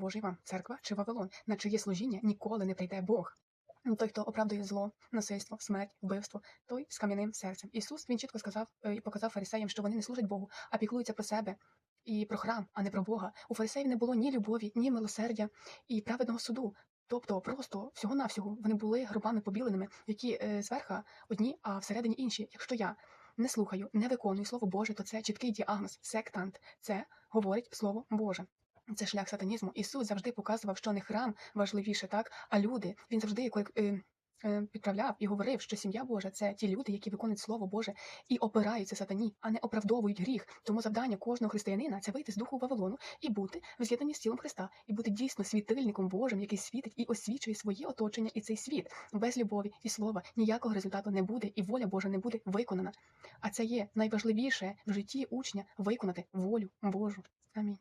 Божий вам, церква чи Вавилон, на чиє служіння ніколи не прийде Бог. Той, хто оправдує зло, насильство, смерть, вбивство, той з кам'яним серцем. Ісус він чітко сказав е, і показав фарисеям, що вони не служать Богу, а піклуються про себе і про храм, а не про Бога. У фарисеїв не було ні любові, ні милосердя і праведного суду. Тобто, просто всього навсього вони були гробами побіленими, які е, зверха одні, а всередині інші. Якщо я не слухаю, не виконую слово Боже, то це чіткий діагноз, сектант. Це говорить слово Боже. Це шлях сатанізму. Ісус завжди показував, що не храм важливіше, так, а люди. Він завжди е, е, підправляв і говорив, що сім'я Божа це ті люди, які виконують Слово Боже і опираються сатані, а не оправдовують гріх. Тому завдання кожного християнина це вийти з духу Вавилону і бути в з'єднанні з тілом Христа, і бути дійсно світильником Божим, який світить і освічує своє оточення і цей світ. Без любові і слова ніякого результату не буде, і воля Божа не буде виконана. А це є найважливіше в житті учня виконати волю Божу. Амінь.